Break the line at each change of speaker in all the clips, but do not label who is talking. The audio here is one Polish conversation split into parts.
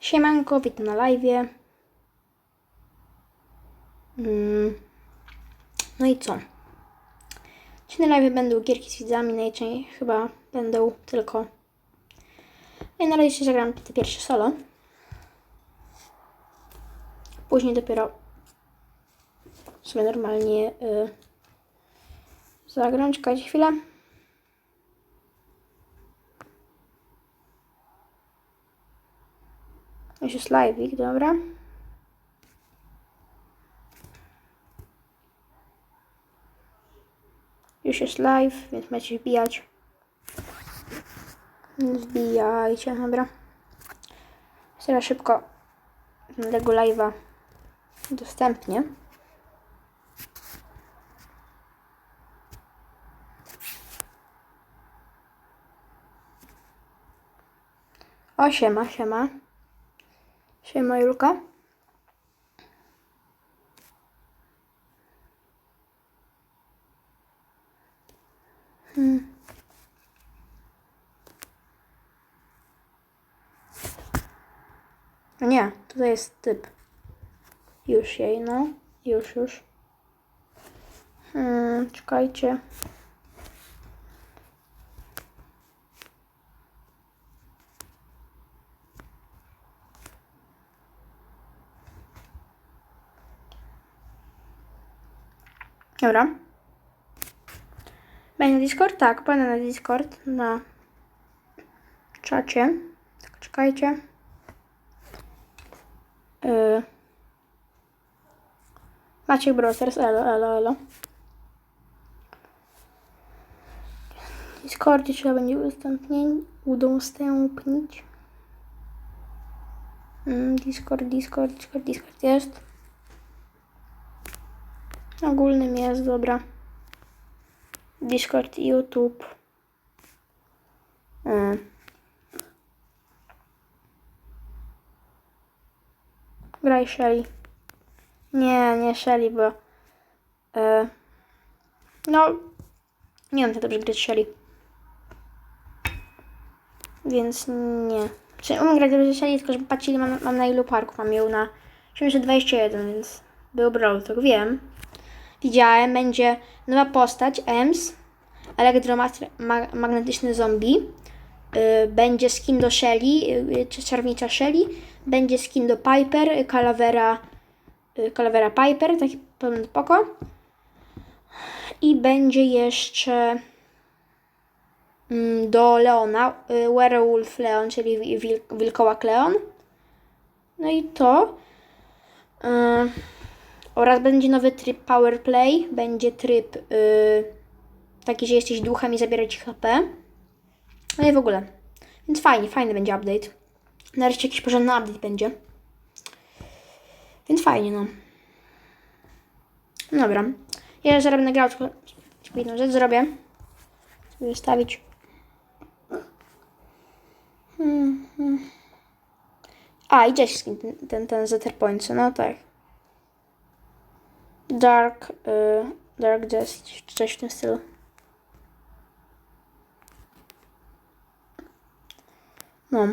Siemanko, witam na live. Mm. No i co? Dzisiaj na live będą gierki z widzami, najczęściej chyba będą tylko... Ja na razie zagram te pierwsze solo. Później dopiero sobie normalnie y, zagram. Czekajcie chwilę. Już jest live'ik, dobra. Już jest live, więc macie wbijać. Wbijajcie, dobra. Teraz szybko tego live'a udostępnię. O, siema, siema. Siema, Julka. Hmm. Nie, tutaj jest typ. Już jej, no. Już, już. Hmm, czekajcie. Dobra. Będzie na Discord? Tak, będę na Discord, na czacie. Tak, czekajcie. Yy. Maciek Browsers, elo, elo, elo. Discordzie trzeba będzie udostępnić. udostępnić. Mm, Discord, Discord, Discord, Discord jest. Ogólnym jest, dobra. Discord YouTube. E. Graj Shelly. Nie, nie Shelly, bo... E, no... Nie wiem, co dobrze grać Shelly. Więc nie. Czy umiem grać dobrze Shelly, tylko że patrzcie, mam, mam na ilu parków. Mam ją na 721, więc był Brawl, to wiem widziałem, będzie nowa postać, EMS, elektromagnetyczny zombie, yy, będzie skin do Shelly, yy, czarownicza Shelly, będzie skin do Piper, Calavera, yy, Calavera Piper, taki pełny poko. I będzie jeszcze mm, do Leona, yy, Werewolf Leon, czyli wil, wilkołak Leon. No i to. Yy. Oraz będzie nowy tryb Power Play. Będzie tryb yy, taki, że jesteś duchem i zabiera ci HP. No i w ogóle. Więc fajnie, fajny będzie update. Nareszcie jakiś porządny update będzie. Więc fajnie, no. no dobra. Ja grał, tylko jedną rzecz zrobię. Sobie stawić. Hmm, hmm. A, i gdzieś ten, ten, ten Zetterpoint, no tak. Dark, y, Dark Jazz, coś w tym stylu. No.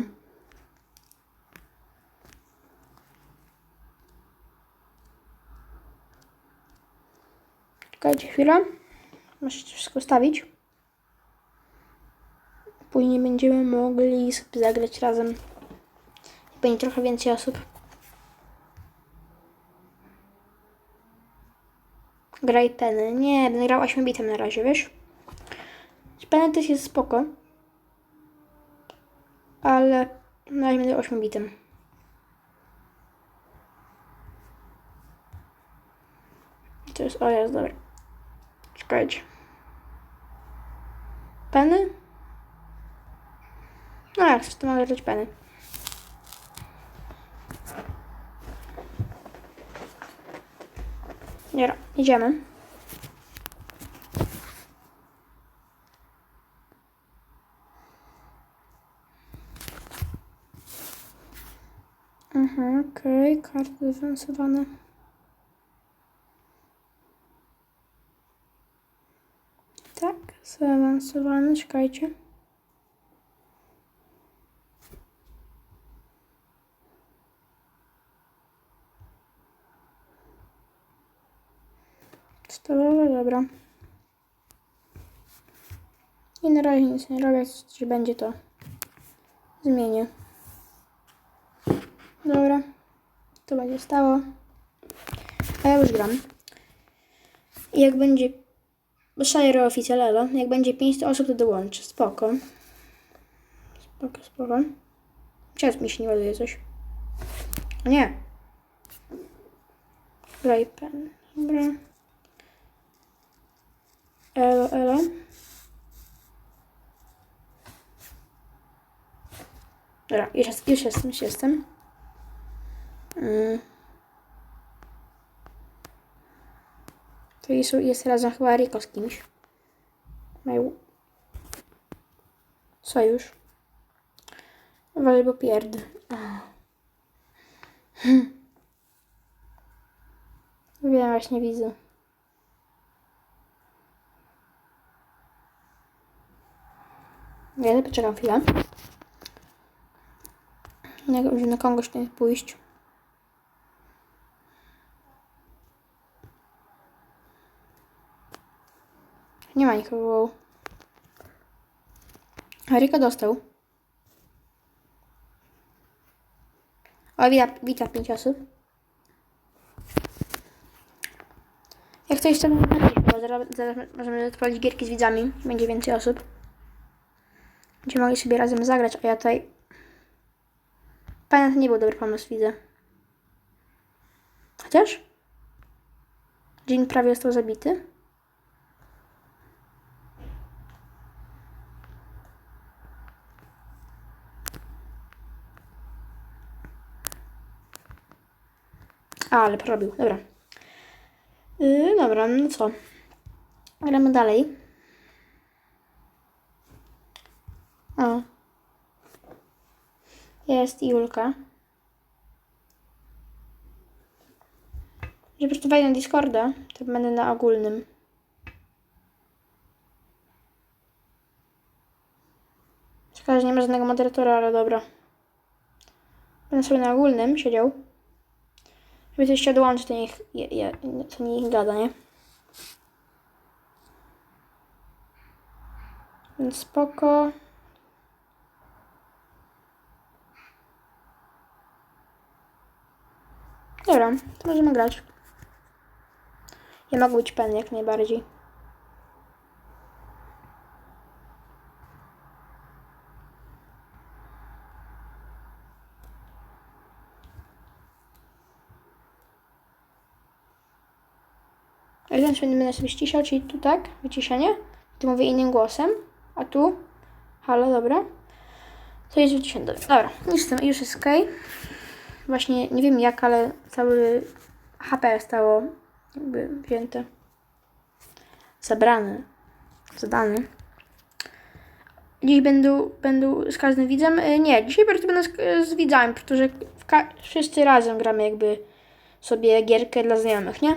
Czekajcie chwilę. Muszę wszystko ustawić. Później będziemy mogli sobie zagrać razem. Będzie trochę więcej osób. Graj Penny. Nie, będę grał 8 bitem na razie, wiesz? Penny też jest spoko. Ale na razie będę 8 bitem. To jest, o jest, dobra. Czekajcie. Penny? No jak, to mogę grać Penny. Dobra, idziemy. Aha, okej, okay. karty zaawansowane. Tak, zaawansowane, czekajcie. Podstawowe, dobra. I na razie nic nie robię, czy będzie to zmienię. Dobra, to będzie stało. A ja już gram. I jak będzie Shire Official Elo, jak będzie 500 osób, to dołączę. Spoko. Spoko, spoko. Czas mi się nie ładuje coś. Nie. Raypen. Dobra. Elo, elo. Dobra, już, jest, już jestem, już jestem. Mm. To jest, jest razem chyba Riko z kimś. Mają sojusz. Wale, bo pierd. Hmm. Wiem, właśnie widzę. Ja poczekam chwilę. Na, na kogoś nie pójść. Nie ma nikogo. Harika dostał. O, wita, wita pięć osób. Jak coś to bo zaraz, zaraz możemy odpalić gierki z widzami. Będzie więcej osób. Będziemy mogli sobie razem zagrać, a ja tutaj... Pamiętam, to nie był dobry pomysł, widzę. Chociaż? Dzień prawie został zabity. A, ale porobił, dobra. Yy, dobra, no co? Gramy dalej. O. Jest Julka. Że po prostu na Discorda, to będę na ogólnym. Szkoda, że nie ma żadnego moderatora, ale dobra. Będę sobie na ogólnym siedział. Żeby coś się dołączyć, to niech, je, je, to niech gada, nie? Więc spoko. Dobra, to możemy grać. Ja mogę być pen jak najbardziej. Jeden będę sobie ściszał, czyli tu tak, wyciszenie. Tu mówię innym głosem, a tu, halo, dobra. To jest wyciszenie, dobra. Dobra, już, jestem, już jest ok. Właśnie nie wiem jak, ale cały HP zostało jakby wzięte. Zabrane. Zadane. Dziś będą, będą z każdym widzem? Y, Nie, dzisiaj po będę z, z widzami, protože wszyscy razem gramy jakby sobie gierkę dla znajomych, nie?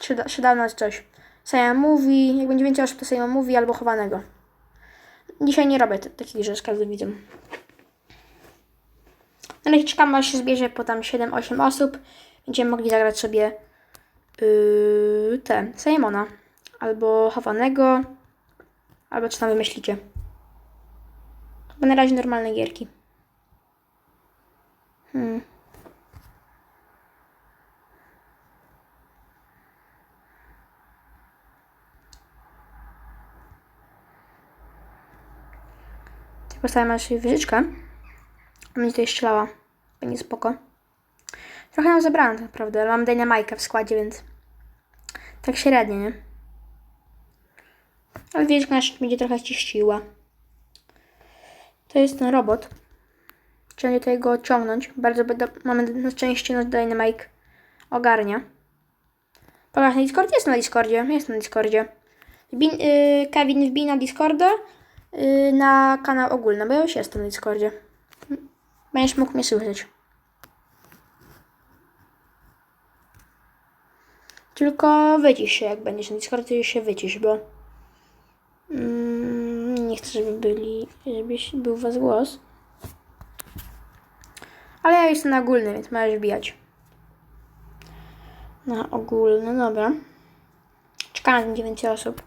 Czy, da, czy dawno coś. Sejma mówi, jak będzie więcej osób, to Sejma mówi albo chowanego. Dzisiaj nie robię takich rzeczy z każdym widzem. No czekam aż się zbierze po tam 7-8 osób. Będziemy mogli zagrać sobie yy, te Simona. Albo chowanego. Albo co tam wymyślicie. Bo na razie normalne gierki. Hmm. Postawiam na sobie Będzie tutaj strzelała. Będzie spoko. Trochę ją zebrałam tak naprawdę, mam Dynamajkę w składzie, więc tak średnio, nie? Ale wieżyczka nasza będzie trochę ciściła. To jest ten robot. Trzeba tutaj go ciągnąć. Bardzo będę, mamy na szczęście nasz Dynamike ogarnia. Pokaż na Discordzie? Jest na Discordzie. Jest na Discordzie. Wbij, yy, Kevin wbij na Discorda yy, na kanał ogólny, bo ja już jestem na Discordzie. Będziesz mógł mnie słyszeć. Tylko wycisz się, jak będziesz na Discordzie, się wycisz, bo mm, nie chcę, żeby byli, żebyś był was głos. Ale ja jestem na ogólny, więc możesz wbijać. Na ogólny, dobra. Czekając będzie więcej osób.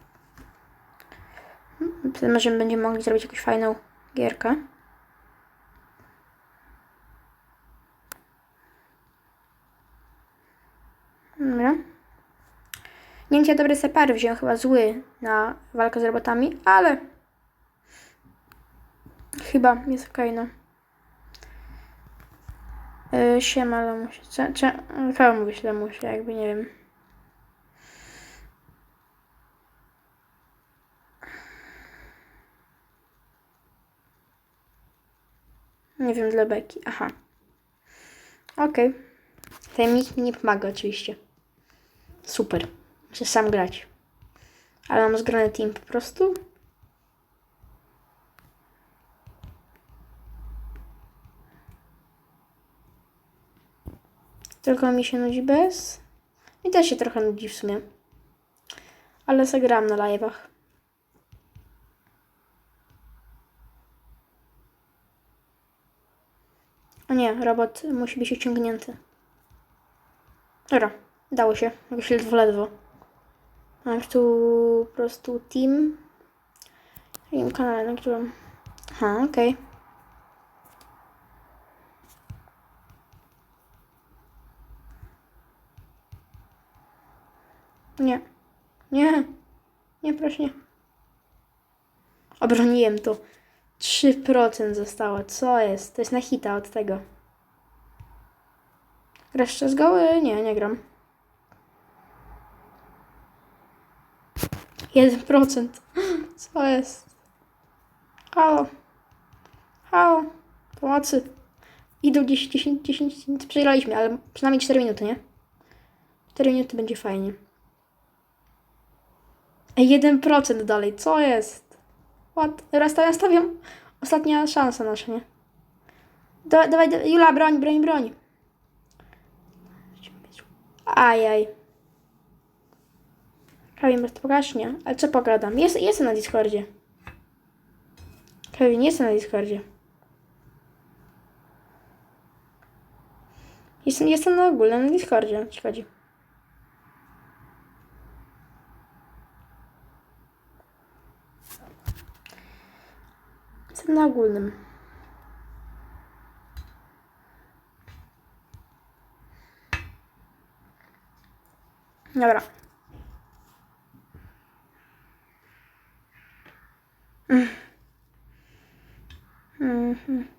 Wtedy może będziemy mogli zrobić jakąś fajną gierkę. Dobra. Ja dobry separy wziąłem, chyba zły na walkę z robotami, ale chyba jest okej, no. Yy, siema, Lemusie. Cze, cze, kogo mówisz, Lemusie? Jakby nie wiem. Nie wiem, dla Beki. Aha. Okej. Tajemnik mi nie pomaga oczywiście. Super. Muszę sam grać. Ale mam zgrany team po prostu. Tylko mi się nudzi bez. I też się trochę nudzi w sumie. Ale zagram na live'ach. O nie, robot musi być uciągnięty. Dobra, dało się. Jakoś ledwo, ledwo. Mam tu po prostu team. W jakim kanale, na którym... Aha, okej. Nie. Nie. Nie, proszę nie. Obroniłem to. 3% zostało. Co jest? To jest na hita od tego. Grasz z? Nie, nie gram. 1%. Co jest? Halo. Halo. Pomocy. Idą 10, 10, 10, 10. Przegraliśmy, ale przynajmniej 4 minuty, nie? 4 minuty będzie fajnie. Ej, 1% dalej, co jest? What? Teraz to ja stawiam. Ostatnia szansa nasza, nie? Dawaj, dawaj, dawaj, Jula, broń, broń, broń. Ajaj. Kevin, bez pokażnie. Ale co pogadam? Jest, jestem na Discordzie. Kevin, jestem na Discordzie. Jestem, jestem na ogólnym na Discordzie, co chodzi. Jestem na ogólnym. Dobra. Mm. Mhm.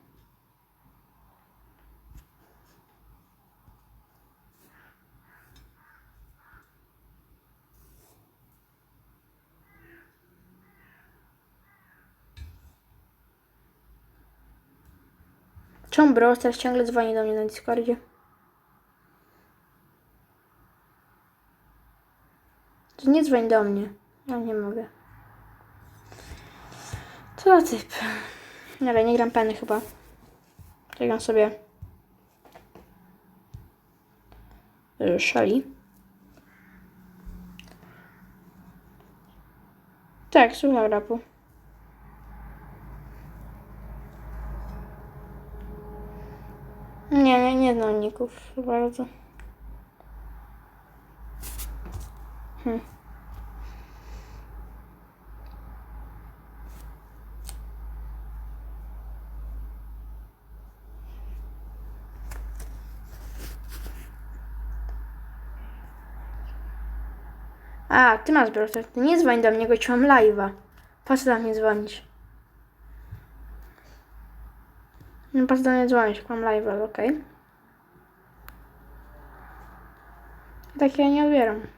Czemu Brawl ciągle dzwoni do mnie na Discordzie? To nie dzwoń do mnie. Ja nie mogę. Za typ? Ale nie gram peny chyba. Gram sobie. y, Szali. Tak, słucham rapu. Nie, znam ników za bardzo. Hmm. A, ty masz browser. Ty nie dzwoń do mnie, gość mam live'a. Po co do mnie dzwonić? No po co do mnie dzwonić, mam live'a, okej. Tak ja nie odbieram.